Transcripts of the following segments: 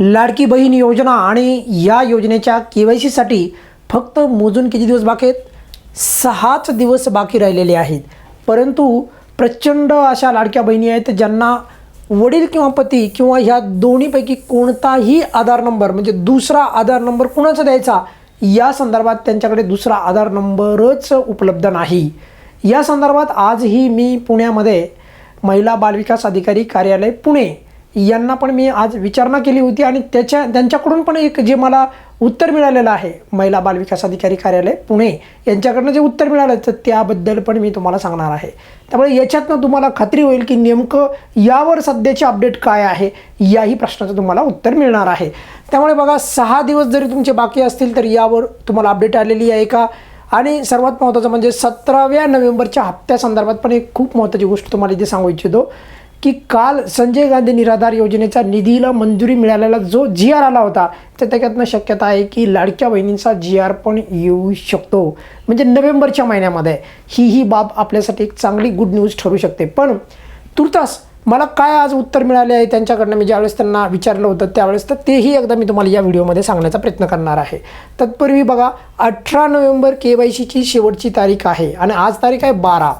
लाडकी बहीण योजना आणि या योजनेच्या के वाय सीसाठी फक्त मोजून किती दिवस बाकी आहेत? सहाच दिवस बाकी राहिलेले आहेत. परंतु प्रचंड अशा लाडक्या बहिणी आहेत ज्यांना वडील किंवा पती किंवा ह्या दोन्हीपैकी कोणताही आधार नंबर म्हणजे दुसरा आधार नंबर कुणाचा द्यायचा? या संदर्भात त्यांच्याकडे दुसरा आधार नंबरच उपलब्ध नाही. या संदर्भात आजही मी पुण्यामध्ये महिला बालविकास अधिकारी कार्यालय पुणे यांना पण मी आज विचारणा केली होती आणि त्याच्या त्यांच्याकडून पण एक जे मला उत्तर मिळालेलं आहे महिला बालविकास अधिकारी कार्यालय पुणे यांच्याकडनं जे उत्तर मिळालं तर त्याबद्दल पण मी तुम्हाला सांगणार आहे. त्यामुळे याच्यातनं तुम्हाला खात्री होईल की नेमकं यावर सध्याचे अपडेट काय आहे याही प्रश्नाचं तुम्हाला उत्तर मिळणार आहे. त्यामुळे बघा सहा दिवस जरी तुमचे बाकी असतील तर यावर तुम्हाला अपडेट आलेली आहे का? आणि सर्वात महत्त्वाचं म्हणजे सतराव्या नोव्हेंबरच्या हप्त्यासंदर्भात पण एक खूप महत्त्वाची गोष्ट तुम्हाला इथे सांगू इच्छितो. की काल संजय गांधी निराधार योजनेचा निधीला मंजुरी मिळालेला जो जी आर आला होता तर त्याच्यातनं शक्यता आहे की लाडक्या बहिणींचा जी आर पण येऊ शकतो. म्हणजे नोव्हेंबरच्या महिन्यामध्ये ही ही बाब आपल्यासाठी एक चांगली गुड न्यूज ठरू शकते. पण तुर्तास मला काय आज उत्तर मिळाले आहे त्यांच्याकडनं? मी ज्यावेळेस त्यांना विचारलं होतं त्यावेळेस तर तेही एकदा मी तुम्हाला या व्हिडिओमध्ये सांगण्याचा प्रयत्न करणार आहे. तत्पूर्वी बघा अठरा नोव्हेंबर के वाय सीची शेवटची तारीख आहे आणि आज तारीख आहे बारा.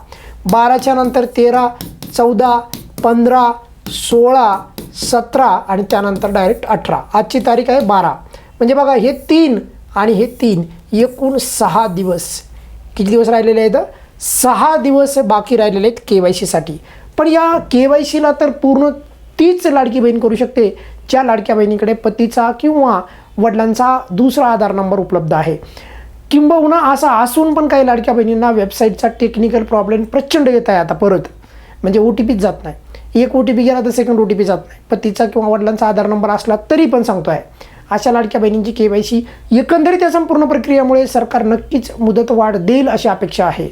बाराच्या नंतर तेरा चौदा पंधरा सोळा सतरा आणि त्यानंतर डायरेक्ट अठरा. आजची तारीख आहे बारा. म्हणजे बघा हे तीन आणि हे तीन एकूण सहा दिवस. किती दिवस राहिलेले आहेत? सहा दिवस बाकी राहिलेले आहेत के वाय सीसाठी पण या के वाय सीला तर पूर्ण तीच लाडकी बहीण करू शकते. ज्या लाडक्या बहिणीकडे पतीचा किंवा वडिलांचा दुसरा आधार नंबर उपलब्ध आहे. किंबहुना असा असून पण काही लाडक्या बहिणींना वेबसाईटचा टेक्निकल प्रॉब्लेम प्रचंड येत आहे आता परत. म्हणजे ओ टी पीच जात नाही. एक ओ टी पी गेला तर सेकंड ओ टी पी जात नाही. पतीचा किंवा वडिलांचा आधार नंबर असला तरी पण सांगतो आहे अशा लाडक्या बहिणींची के वाय सी एकंदरीत या संपूर्ण प्रक्रियेमुळे सरकार नक्कीच मुदत वाढ देईल अशी अपेक्षा आहे.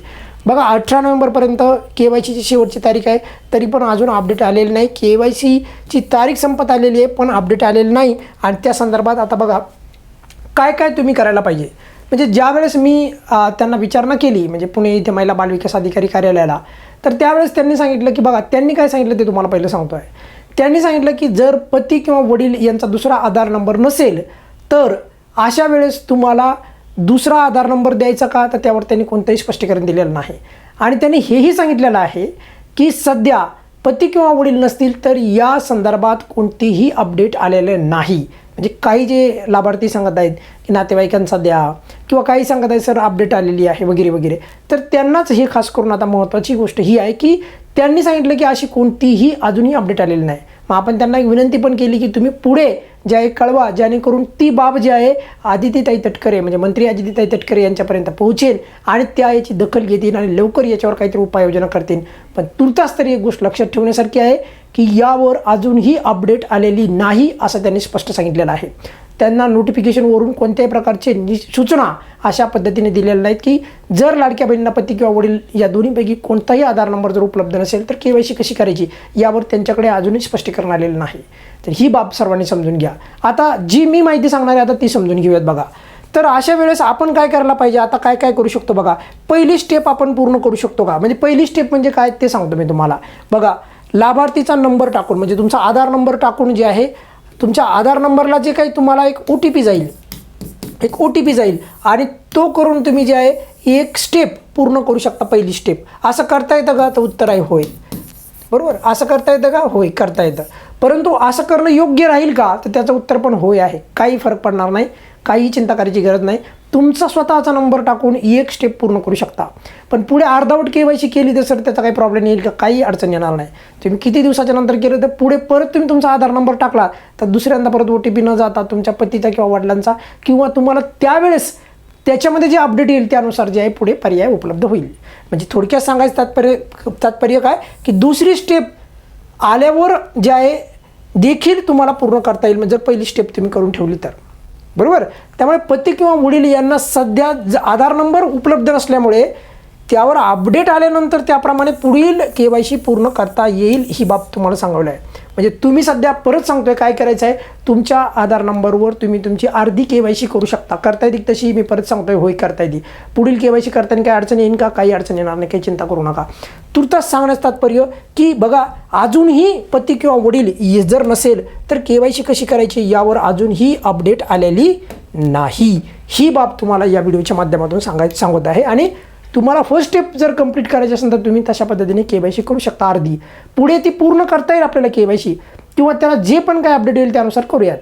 बघा अठरा नोव्हेंबरपर्यंत के वाय सीची शेवटची तारीख आहे तरी पण अजून अपडेट आलेली नाही. के वाय सीची तारीख संपत आलेली आहे पण अपडेट आलेली नाही. आणि त्या संदर्भात आता बघा काय काय तुम्ही करायला पाहिजे? म्हणजे ज्यावेळेस मी त्यांना विचारणा केली म्हणजे पुणे इथे महिला बालविकास अधिकारी कार्यालयाला तर त्यावेळेस त्यांनी सांगितलं की बघा त्यांनी काय सांगितलं ते तुम्हाला पहिलं सांगतो आहे त्यांनी सांगितलं की जर पती किंवा वडील यांचा दुसरा आधार नंबर नसेल तर अशा वेळेस तुम्हाला दुसरा आधार नंबर द्यायचा का? तर त्यावर त्यांनी कोणतंही स्पष्टीकरण दिलेलं नाही. आणि त्यांनी हेही सांगितलेलं आहे की सध्या पती किंवा वडील नसतील तर या संदर्भात कोणतीही अपडेट आलेले नाही. म्हणजे काही जे लाभार्थी सांगत आहेत की नातेवाईकांचा द्या किंवा काही सांगत आहेत सर अपडेट आलेली आहे वगैरे वगैरे. तर त्यांनाच हे खास करून आता महत्त्वाची गोष्ट ही आहे की त्यांनी सांगितलं की अशी कोणतीही अजूनही अपडेट आलेली नाही. मग आपण त्यांना एक विनंती पण केली की तुम्ही पुढे जे आहे कळवा जेणेकरून ती बाब जी आहे आदितीताई तटकरे म्हणजे मंत्री आदितीताई तटकरे यांच्यापर्यंत पोहोचेल आणि त्या याची दखल घेतील आणि लवकर याच्यावर काहीतरी उपाययोजना करतील. पण तुर्तास तरी एक गोष्ट लक्षात ठेवण्यासारखी आहे की यावर अजूनही अपडेट आलेली नाही असं त्यांनी स्पष्ट सांगितलेलं आहे. त्यांना नोटिफिकेशनवरून कोणत्याही प्रकारचे नि सूचना अशा पद्धतीने दिलेल्या नाहीत की जर लाडक्या बहिणींना पती किंवा वडील या दोन्हीपैकी कोणताही आधार नंबर जर उपलब्ध नसेल तर के वाय सी कशी करायची यावर त्यांच्याकडे अजूनही स्पष्टीकरण आलेलं नाही. तर ही बाब सर्वांनी समजून घ्या. आता जी मी माहिती सांगणार आहे आता ती समजून घेऊयात बघा. तर अशा वेळेस आपण काय करायला पाहिजे? आता काय काय करू शकतो बघा? पहिली स्टेप आपण पूर्ण करू शकतो का? म्हणजे पहिली स्टेप म्हणजे काय ते सांगतो मी तुम्हाला. बघा लाभार्थीचा नंबर टाकून म्हणजे तुमचा आधार नंबर टाकून जे आहे तुमच्या आधार नंबरला जे काही तुम्हाला एक ओ टी पी जाईल एक ओ टी पी जाईल आणि तो करून तुम्ही जे आहे एक स्टेप पूर्ण करू शकता पहिली स्टेप असं करता येतं का? तर उत्तर आहे होय. बरोबर? असं करता येतं का? होय करता येतं. परंतु असं करणं योग्य राहील का? तर त्याचं उत्तर पण होय आहे. काही फरक पडणार नाही. काही चिंता करायची गरज नाही. तुमचा स्वतःचा नंबर टाकून एक स्टेप पूर्ण करू शकता. पण पुढे अर्धावट के वाय सी केली तर सर त्याचा काही प्रॉब्लेम येईल का? काही अडचण येणार नाही. तुम्ही किती दिवसाच्या नंतर केलं तर पुढे परत तुम्ही तुमचा आधार नंबर टाकला तर दुसऱ्यांदा परत ओ टी पी न जाता तुमच्या पतीचा किंवा वडिलांचा किंवा तुम्हाला त्यावेळेस त्याच्यामध्ये जे अपडेट येईल त्यानुसार जे आहे पुढे पर्याय उपलब्ध होईल. म्हणजे थोडक्यात सांगायचं तात्पर्य तात्पर्य काय? की दुसरी स्टेप आल्यावर जे आहे देखील तुम्हाला पूर्ण करता येईल. म्हणजे जर पहिली स्टेप तुम्ही करून ठेवली तर. बरोबर? त्यामुळे पती किंवा वडील यांना सध्या ज आधार नंबर उपलब्ध नसल्यामुळे त्यावर अपडेट आल्यानंतर त्याप्रमाणे पुढील के वाय सी पूर्ण करता येईल ही बाब तुम्हाला सांगावली आहे. म्हणजे तुम्ही सध्या परत सांगतोय काय करायचं आहे? तुमच्या आधार नंबरवर तुम्ही तुमची अर्धी के वाय सी करू शकता. करता येईल तशी मी परत सांगतोय होय करता येईल. पुढील के वाय सी करताना काही अडचण येईन का? काही अडचण येणार नाही काही चिंता करू नका. तुर्तास सांगण्याचं तात्पर्य की बघा अजूनही पती किंवा वडील जर नसेल तर के वाय सी कशी करायची यावर अजूनही अपडेट आलेली नाही. ही बाब तुम्हाला या व्हिडिओच्या माध्यमातून सांगाय सांगत आहे. आणि तुम्हाला फर्स्ट स्टेप जर कंप्लीट करायची असेल तर तुम्ही तशा पद्धतीने के वाय सी करू शकता अर्धी. पुढे ती पूर्ण करता येईल आपल्याला के वाय सी किंवा त्याला जे पण काय अपडेट येईल त्यानुसार करूयात.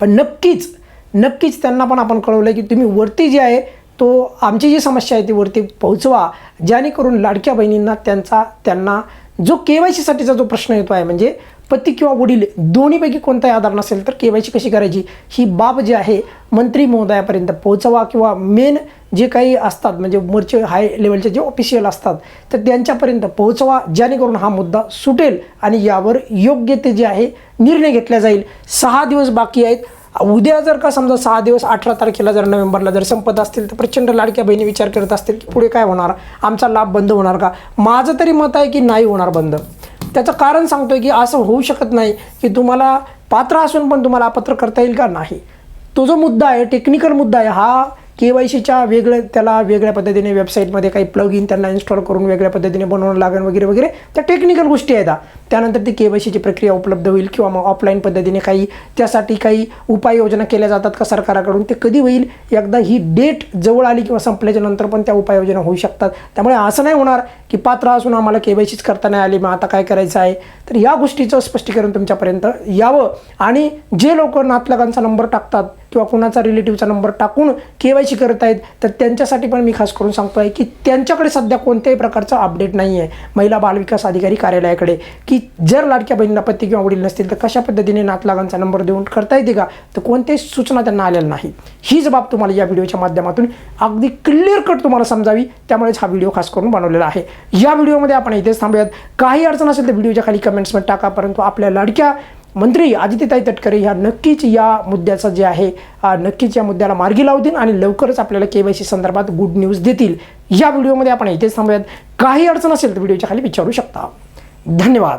पण नक्कीच नक्कीच त्यांना पण आपण कळवलं की तुम्ही वरती जे आहे तो आमची जी समस्या आहे ती वरती पोहोचवा. जेणेकरून लाडक्या बहिणींना त्यांचा त्यांना जो के वाय सीसाठीचा जो प्रश्न येतो आहे म्हणजे पती किंवा वडील दोन्हीपैकी कोणताही आधार नसेल तर के वाय सी कशी करायची? ही बाब जी आहे मंत्री महोदयापर्यंत पोहोचवा किंवा मेन जे काही असतात म्हणजे मोर्चे हाय लेवलचे जे ऑफिशियल असतात तर त्यांच्यापर्यंत पोहोचवा जेणेकरून हा मुद्दा सुटेल आणि यावर योग्य ते जे आहे निर्णय घेतला जाईल. सहा दिवस बाकी आहेत. उद्या जर का समजा सहा दिवस अठरा तारखेला जर नोव्हेंबरला जर संपत असतील तर प्रचंड लाडक्या बहिणी विचार करत असतील की पुढे काय होणार? आमचा लाभ बंद होणार का? माझं तरी मत आहे की नाही होणार बंद. त्याचं कारण सांगतोय की असं होऊ शकत नाही की तुम्हाला पात्र असून पण तुम्हाला अपात्र करता येईल का नाही. तो जो मुद्दा आहे टेक्निकल मुद्दा आहे हा के वाय सीच्या वेगळ्या त्याला वेगळ्या पद्धतीने वेबसाईटमध्ये काही प्लग इन त्यांना इन्स्टॉल करून वेगळ्या पद्धतीने बनवणं लागेल वगैरे वगैरे त्या टेक्निकल गोष्टी आहेत. त्यानंतर ती के वाय सीची प्रक्रिया उपलब्ध होईल किंवा मग ऑफलाईन पद्धतीने काही त्यासाठी काही उपाययोजना केल्या जातात का सरकाराकडून ते कधी होईल? एकदा ही डेट जवळ आली किंवा संपल्याच्या नंतर पण त्या उपाययोजना होऊ शकतात. त्यामुळे असं नाही होणार की पात्र असून आम्हाला के वाय सीच करता नाही आली मग आता काय करायचं आहे? तर या गोष्टीचं स्पष्टीकरण तुमच्यापर्यंत यावं. आणि जे लोक नातलगांचा नंबर टाकतात किंवा कुणाचा रिलेटिव्हचा नंबर टाकून के वाय सी करत आहेत तर त्यांच्यासाठी पण मी खास करून सांगतो आहे की त्यांच्याकडे सध्या कोणत्याही प्रकारचं अपडेट नाही आहे महिला बालविकास अधिकारी कार्यालयाकडे. की जर लाडक्या बहिणीला पती किंवा वडील नसतील तर कशा पद्धतीने नातलागांचा नंबर देऊन करता येते का? तर कोणत्याही सूचना त्यांना आलेल्या नाही हीच बाब तुम्हाला या व्हिडिओच्या माध्यमातून अगदी क्लिअर कट तुम्हाला समजावी. त्यामुळेच हा व्हिडिओ खास करून बनवलेला आहे. या व्हिडिओमध्ये आपण इथेच थांबूयात. काही अडचण असेल तर व्हिडिओच्या खाली कमेंट्समध्ये टाका परंतु आपल्या लाडक्या मंत्री आदित्यताई तटकरे ह्या नक्कीच या मुद्द्याचा जे आहे नक्कीच या मुद्द्याला मार्गी लावतील आणि लवकरच आपल्याला के वाय सी संदर्भात गुड न्यूज देतील. या व्हिडिओमध्ये आपण इथेच थांबूयात. काही अडचण असेल तर व्हिडिओच्या खाली विचारू शकता. धन्यवाद.